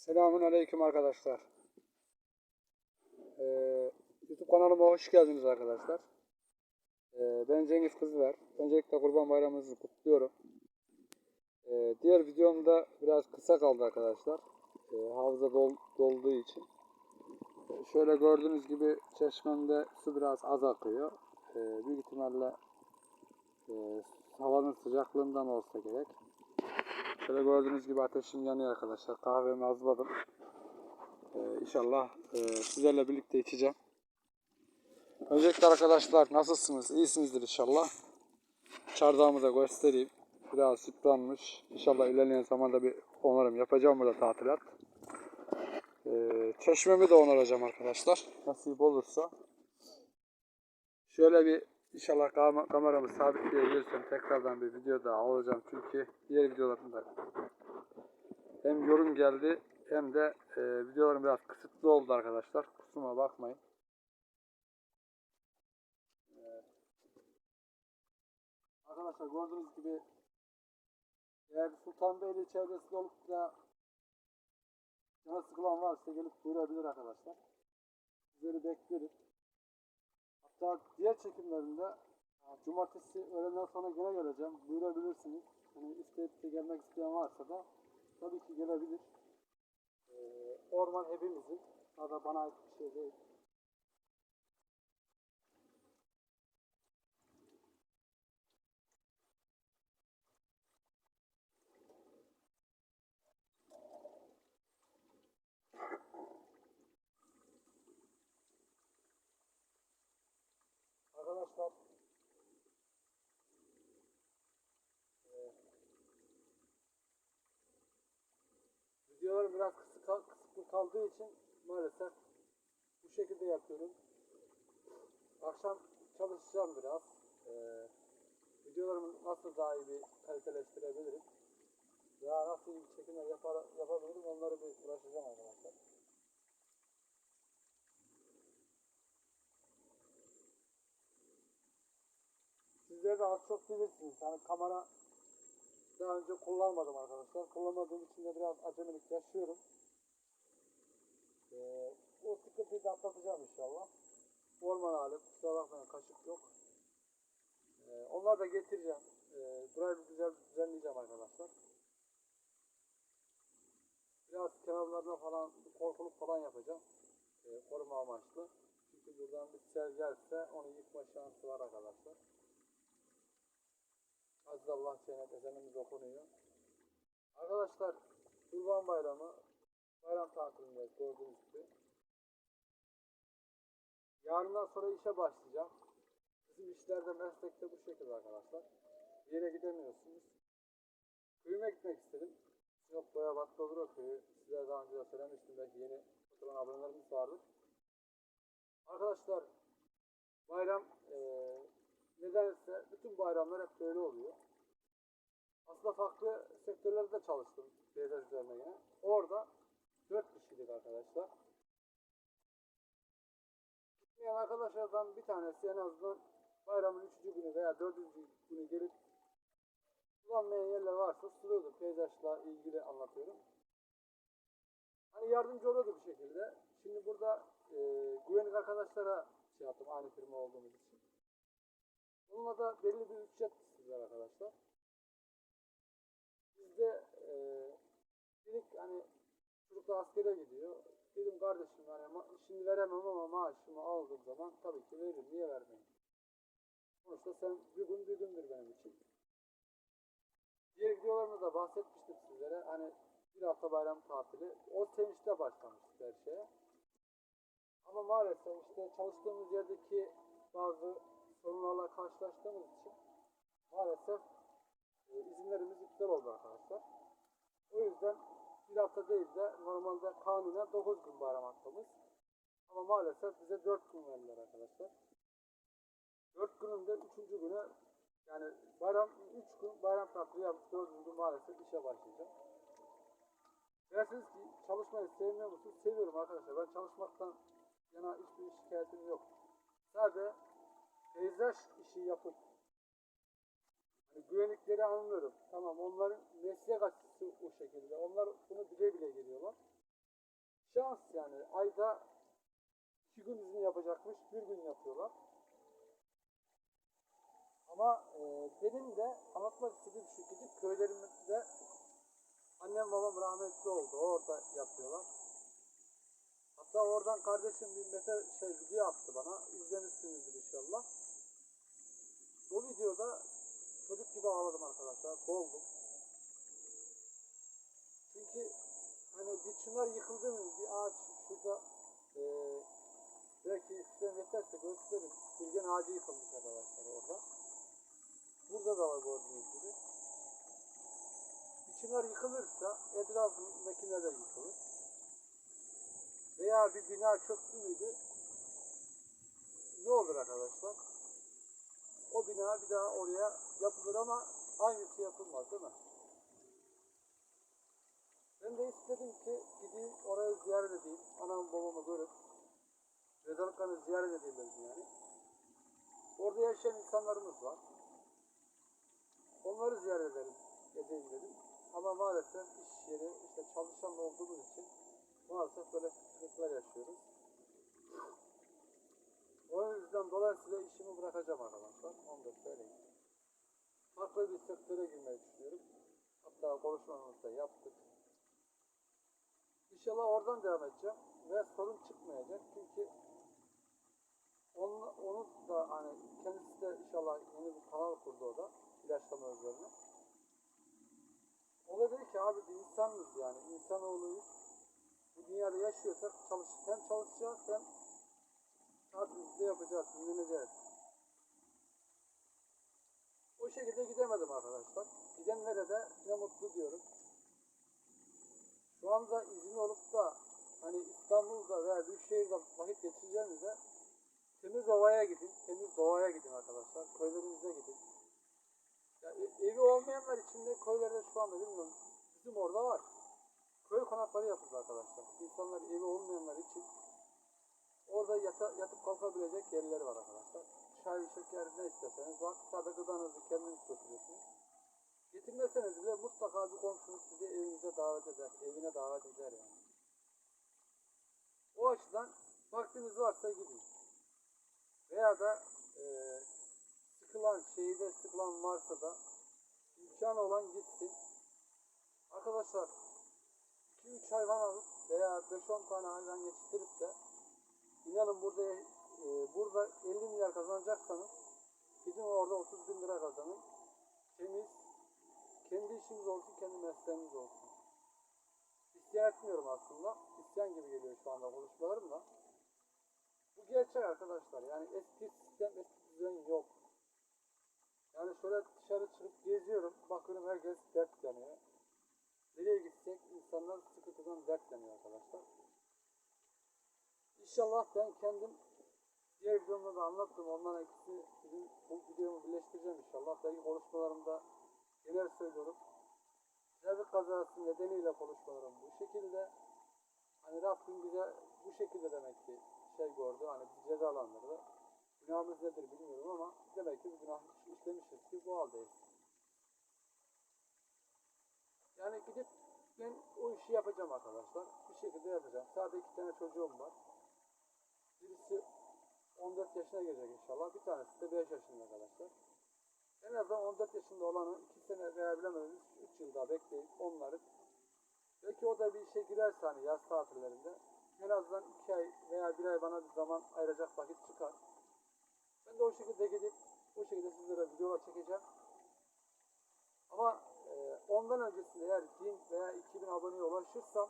Selamun Aleyküm arkadaşlar. Ee, YouTube kanalıma hoş geldiniz arkadaşlar. Ee, ben Cengiz Kızıver. Öncelikle Kurban Bayramınızı kutluyorum. Ee, diğer videomda biraz kısa kaldı arkadaşlar. Ee, havza dol, dolduğu için. Ee, şöyle gördüğünüz gibi çeşmemde su biraz az akıyor. Ee, büyük ihtimalle e, havanın sıcaklığından olsa gerek. Şöyle gördüğünüz gibi ateşim yanıyor arkadaşlar. Kahvemi hazırladım. Ee, inşallah e, sizlerle birlikte içeceğim. Öncelikle arkadaşlar nasılsınız? İyisinizdir inşallah. Çardağımı da göstereyim. Biraz yıpranmış. İnşallah ilerleyen zamanda bir onarım yapacağım burada tatilat. Ee, çeşmemi de onaracağım arkadaşlar. Nasip olursa. Şöyle bir inşallah kam- kameramı sabitleyebilirsem tekrardan bir video daha alacağım. Çünkü diğer videolarımda hem yorum geldi hem de e, videolarım biraz kısıtlı oldu arkadaşlar. Kusuruma bakmayın. Arkadaşlar gördüğünüz gibi eğer Sultanbeyli çevresinde olup da canı sıkılan varsa gelip buyurabilir arkadaşlar. Sizleri beklerim. Hatta diğer çekimlerinde e, cumartesi öğleden sonra gene geleceğim. Buyurabilirsiniz. Hani isteyip de gelmek isteyen varsa da tabii ki gelebilir. Ee, orman hepimizin. Daha bana ait bir şey değil. Arkadaşlar eee, videolarım biraz kısık, kısıtlı kaldığı için maalesef bu şekilde yapıyorum. Akşam çalışacağım biraz. Eee videolarımı nasıl daha iyi bir kaliteleştirebilirim. Ya nasıl iyi çekimler yapar, yapabilirim onları bir uğraşacağım arkadaşlar. Sizler de az çok bilirsiniz. Hani kamera daha önce kullanmadım arkadaşlar. Kullanmadığım için de biraz acemilik yaşıyorum. Ee, o sıkıntıyı da atlatacağım inşallah. Orman hali kusura bakmayın kaşık yok. Ee, onları da getireceğim. Ee, burayı güzel düzenleyeceğim arkadaşlar. Biraz kenarlarına falan korkuluk falan yapacağım. Ee, koruma amaçlı. Çünkü buradan bir sel gelse onu yıkma şansı var arkadaşlar. Aziz Allah cennet ezanımız okunuyor. Arkadaşlar Kurban Bayramı bayram tatilindeyiz gördüğünüz gibi. Yarından sonra işe başlayacağım. Bizim işlerde meslekte bu şekilde arkadaşlar. Bir yere gidemiyorsunuz. Köyüme gitmek istedim. Sinop Boyabat Dodro köyü. Size daha önce de söylemiştim belki yeni oturan abonelerimiz vardır. Arkadaşlar bayram eee nedense bütün bayramlar hep böyle oluyor. Aslında farklı sektörlerde çalıştım peyzaj üzerine yine. Orada 4 kişiydik arkadaşlar. Gitmeyen arkadaşlardan bir tanesi en azından bayramın 3. günü veya 4. günü gelip kullanmayan yerler varsa suluyordu. Peyzajla ilgili anlatıyorum. Hani yardımcı oluyordu bir şekilde. Şimdi burada e, güvenlik arkadaşlara şey yaptım aynı firma olduğumuz için. Onunla da belli bir ücret istiyorlar arkadaşlar. Biz de e, dedik hani çocuk da askere gidiyor. Dedim kardeşim hani şimdi veremem ama maaşımı aldığım zaman tabii ki veririm. Niye vermeyeyim? Sonuçta sen bir gün bir gündür benim için. Diğer videolarımda da bahsetmiştim sizlere. Hani bir hafta bayram tatili. O sevinçte başlamıştık her şeye. Ama maalesef işte çalıştığımız yerdeki bazı sorunlarla karşılaştığımız için maalesef e, izinlerimiz iptal oldu arkadaşlar. O yüzden bir hafta değil de normalde kanunen 9 gün bayram hakkımız. Ama maalesef bize 4 gün verdiler arkadaşlar. 4 günün de 3. günü yani bayram 3 gün bayram tatili yapıp 4. gün maalesef işe başlayacağım. Dersiniz ki çalışmayı sevmiyor musun? Seviyorum arkadaşlar. Ben çalışmaktan yana hiçbir şikayetim yok. Sadece peyzaj işi yapıp hani güvenlikleri anlıyorum. Tamam onların meslek açısı o şekilde. Onlar bunu bile bile geliyorlar. şans yani. Ayda iki gün izin yapacakmış. Bir gün yapıyorlar. Ama e, benim de anlatmak istediğim şu gidip köylerimizde annem babam rahmetli oldu. Orada yapıyorlar. Hatta oradan kardeşim bir mesaj şey video attı bana. İzlemişsinizdir inşallah. O videoda çocuk gibi ağladım arkadaşlar. Boğuldum. Çünkü hani bir çınar yıkıldı mı bir ağaç şurada e, belki işlem yeterse gösterin. Bilgen ağacı yıkılmış arkadaşlar orada. Burada da var gördüğünüz gibi. Bir çınar yıkılırsa etrafındakiler de yıkılır. Veya bir bina çöktü müydü? Ne olur arkadaşlar? O bina bir daha oraya yapılır ama aynısı yapılmaz değil mi? Ben de istedim ki gideyim orayı ziyaret edeyim. Anamı babamı görüp mezarlıklarını ziyaret edeyim dedim yani. Orada yaşayan insanlarımız var. Onları ziyaret edelim, edeyim dedim. Ama maalesef iş yeri, işte çalışan olduğumuz için maalesef böyle sıkıntılar yaşıyoruz. O yüzden dolayısıyla işimi bırakacağım arkadaşlar. Onu da söyleyeyim. Farklı bir sektöre girmeyi düşünüyorum. Hatta konuşmamızı da yaptık. İnşallah oradan devam edeceğim ve sorun çıkmayacak. Çünkü onu, onu da hani kendisi de inşallah yeni bir kanal kurdu o da ilaçlama üzerine. O da dedi ki abi insanız yani insanoğluyuz. Bu dünyada yaşıyorsak çalış, hem çalışacağız hem tatilimizi yapacağız, dinleneceğiz. O şekilde gidemedim arkadaşlar. Gidenlere de ne mutlu diyorum. Şu anda izin olup da hani İstanbul'da veya Büyükşehir'de vakit geçireceğinize temiz ovaya gidin, temiz doğaya gidin arkadaşlar. Köylerinize gidin. Ya, e- evi olmayanlar için de köylerde şu anda bilmiyorum. Bizim orada var. Köy konakları yapıldı arkadaşlar. İnsanlar evi olmayanlar için orada yata, yatıp kalkabilecek yerleri var arkadaşlar. Çay, şeker ne isterseniz var. Sadece gıdanızı kendiniz götürüyorsunuz. Getirmeseniz bile mutlaka bir komşunuz sizi evinize davet eder. Evine davet eder yani. O açıdan vaktiniz varsa gidin. Veya da eee sıkılan, şehirde sıkılan varsa da imkan olan gitsin. Arkadaşlar 2-3 hayvan alıp veya 5-10 tane hayvan yetiştirip de inanın burada e, burada 50 milyar kazanacaksanız gidin orada 30 bin lira kazanın. Temiz, kendi işiniz olsun, kendi mesleğiniz olsun. İsyan etmiyorum aslında. İsyan gibi geliyor şu anda konuşmalarım da. Bu gerçek arkadaşlar. Yani eski sistem, eski düzen yok. Yani şöyle dışarı çıkıp geziyorum. Bakıyorum herkes dert yanıyor. Nereye gitsek insanlar sıkıntıdan dert yanıyor arkadaşlar. İnşallah ben kendim diğer videomda da anlattım. Ondan ikisi bizim bu videomu birleştireceğim inşallah. Belki konuşmalarımda genel söylüyorum. Trafik kazası nedeniyle konuşmalarım bu şekilde. Hani Rabbim bize bu şekilde demek ki şey gördü. Hani bizi cezalandırdı. Günahımız nedir bilmiyorum ama demek ki bir günah işlemişiz ki bu haldeyiz. Yani gidip ben o işi yapacağım arkadaşlar. Bir şekilde yapacağım. Sadece iki tane çocuğum var. Birisi 14 yaşına gelecek inşallah. Bir tanesi de 5 yaşında arkadaşlar. En azından 14 yaşında olanı 2 sene veya bilemediniz 3 yıl daha bekleyip onları belki o da bir işe girerse hani yaz tatillerinde en azından 2 ay veya 1 ay bana bir zaman ayıracak vakit çıkar. Ben de o şekilde gidip o şekilde sizlere videolar çekeceğim. Ama e, ondan öncesinde eğer 1000 veya 2000 aboneye ulaşırsam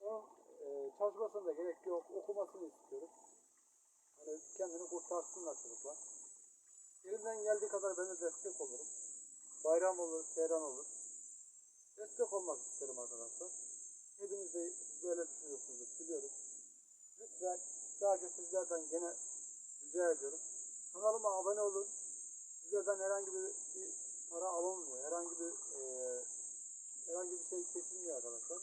onun e, çalışmasına gerek yok. Okumasını istiyorum. Hani kendini kurtarsınlar çocuklar. Elimden geldiği kadar ben de destek olurum. Bayram olur, seyran olur. Destek olmak isterim arkadaşlar. Hepiniz de böyle düşünüyorsunuzdur biliyorum. Lütfen sadece sizlerden gene rica ediyorum. Kanalıma abone olun. Sizlerden herhangi bir, bir para alınmıyor. Herhangi bir eee, herhangi bir şey kesilmiyor arkadaşlar.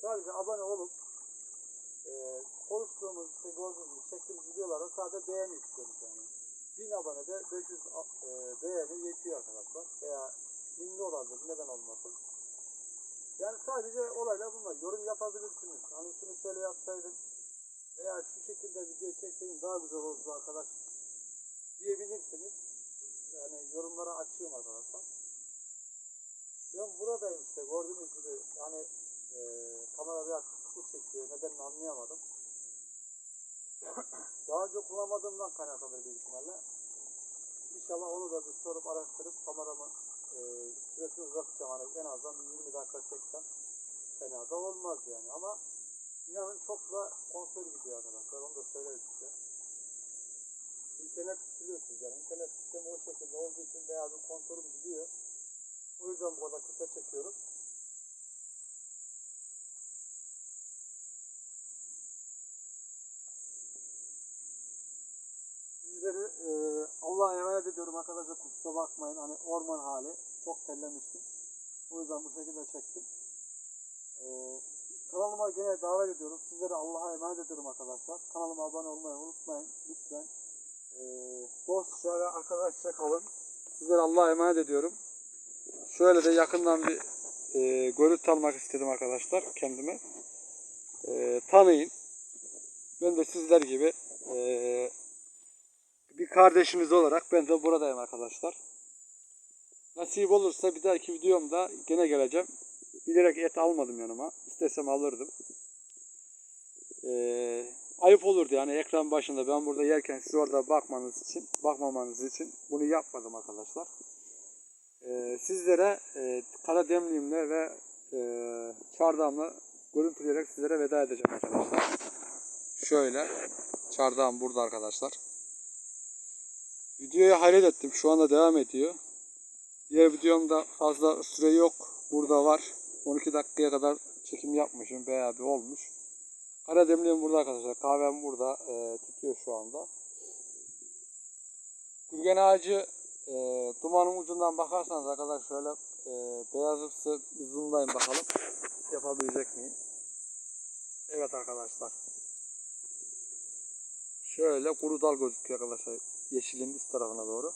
Sadece abone olup gördüğünüz gibi videolara sadece beğeni istiyoruz yani. 1000 abonede 500 a- eee, beğeni yetiyor arkadaşlar. Veya 1000'li olabilir neden olmasın. Yani sadece olaylar bunlar. Yorum yapabilirsiniz. Hani şunu şöyle yapsaydım veya şu şekilde video çekseydim daha güzel olurdu arkadaş diyebilirsiniz. Yani yorumlara açığım arkadaşlar. Ben buradayım işte gördüğünüz gibi yani e, kamera biraz kısıtlı çekiyor. Nedenini anlayamadım. Daha önce kullanmadığımdan kaynaklanır büyük ihtimalle. İnşallah onu da bir sorup araştırıp kameramı e, süresini uzatacağım. Hani en azından bir 20 dakika çeksem fena da olmaz yani. Ama inanın çok da kontör gidiyor arkadaşlar. Onu da söyleyeyim size. İnternet biliyorsunuz yani internet sistemi o şekilde olduğu için bayağı bir kontörüm gidiyor. O yüzden bu kadar kısa çekiyorum. Sizleri e, Allah'a emanet ediyorum arkadaşlar kusura bakmayın hani orman hali çok terlemiştim. O yüzden bu şekilde çektim. E, kanalıma gene davet ediyorum. Sizleri Allah'a emanet ediyorum arkadaşlar. Kanalıma abone olmayı unutmayın lütfen. E, dostça ve arkadaşça kalın. Sizleri Allah'a emanet ediyorum. Şöyle de yakından bir e, görüntü almak istedim arkadaşlar kendime. E, tanıyın. Ben de sizler gibi e, bir kardeşiniz olarak ben de buradayım arkadaşlar. Nasip olursa bir dahaki videomda gene geleceğim. Bilerek et almadım yanıma. İstesem alırdım. Ee, ayıp olurdu yani ekran başında ben burada yerken siz orada bakmanız için, bakmamanız için bunu yapmadım arkadaşlar. Ee, sizlere e, kara demliğimle ve e, çardağımla görüntüleyerek sizlere veda edeceğim arkadaşlar. Şöyle çardağım burada arkadaşlar. Videoya hayret ettim. Şu anda devam ediyor. Diğer videomda fazla süre yok. Burada var. 12 dakikaya kadar çekim yapmışım. Bayağı bir olmuş. Kara demliğim burada arkadaşlar. Kahvem burada. e, tutuyor şu anda. Gürgen ağacı e, dumanın ucundan bakarsanız arkadaşlar şöyle e, beyazımsı bir zoomlayın bakalım. Yapabilecek miyim? Evet arkadaşlar. Şöyle kuru dal gözüküyor arkadaşlar. Yeşilin üst tarafına doğru.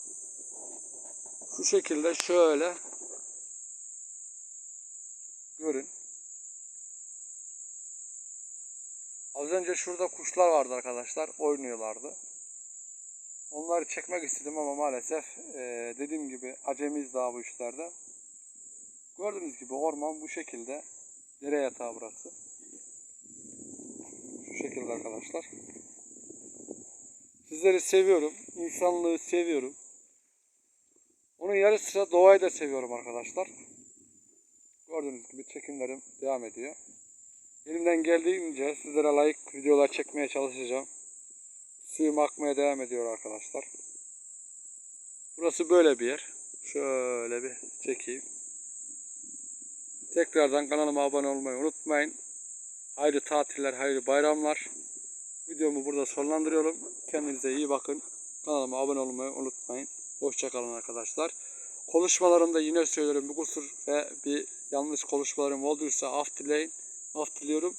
Şu şekilde şöyle görün. Az önce şurada kuşlar vardı arkadaşlar. Oynuyorlardı. Onları çekmek istedim ama maalesef eee, dediğim gibi acemiyiz daha bu işlerde. Gördüğünüz gibi orman bu şekilde. Dere yatağı burası. Şu şekilde arkadaşlar. Sizleri seviyorum. insanlığı seviyorum. Onun yarı sıra doğayı da seviyorum arkadaşlar. Gördüğünüz gibi çekimlerim devam ediyor. Elimden geldiğince sizlere layık videolar çekmeye çalışacağım. Suyum akmaya devam ediyor arkadaşlar. Burası böyle bir yer. Şöyle bir çekeyim. Tekrardan kanalıma abone olmayı unutmayın. Hayırlı tatiller, hayırlı bayramlar. Videomu burada sonlandırıyorum. Kendinize iyi bakın. Kanalıma abone olmayı unutmayın. Hoşçakalın arkadaşlar. Konuşmalarımda yine söylerim bir kusur ve bir yanlış konuşmalarım olduysa af dileyin. Af diliyorum.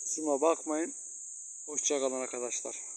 Kusuruma bakmayın. Hoşçakalın arkadaşlar.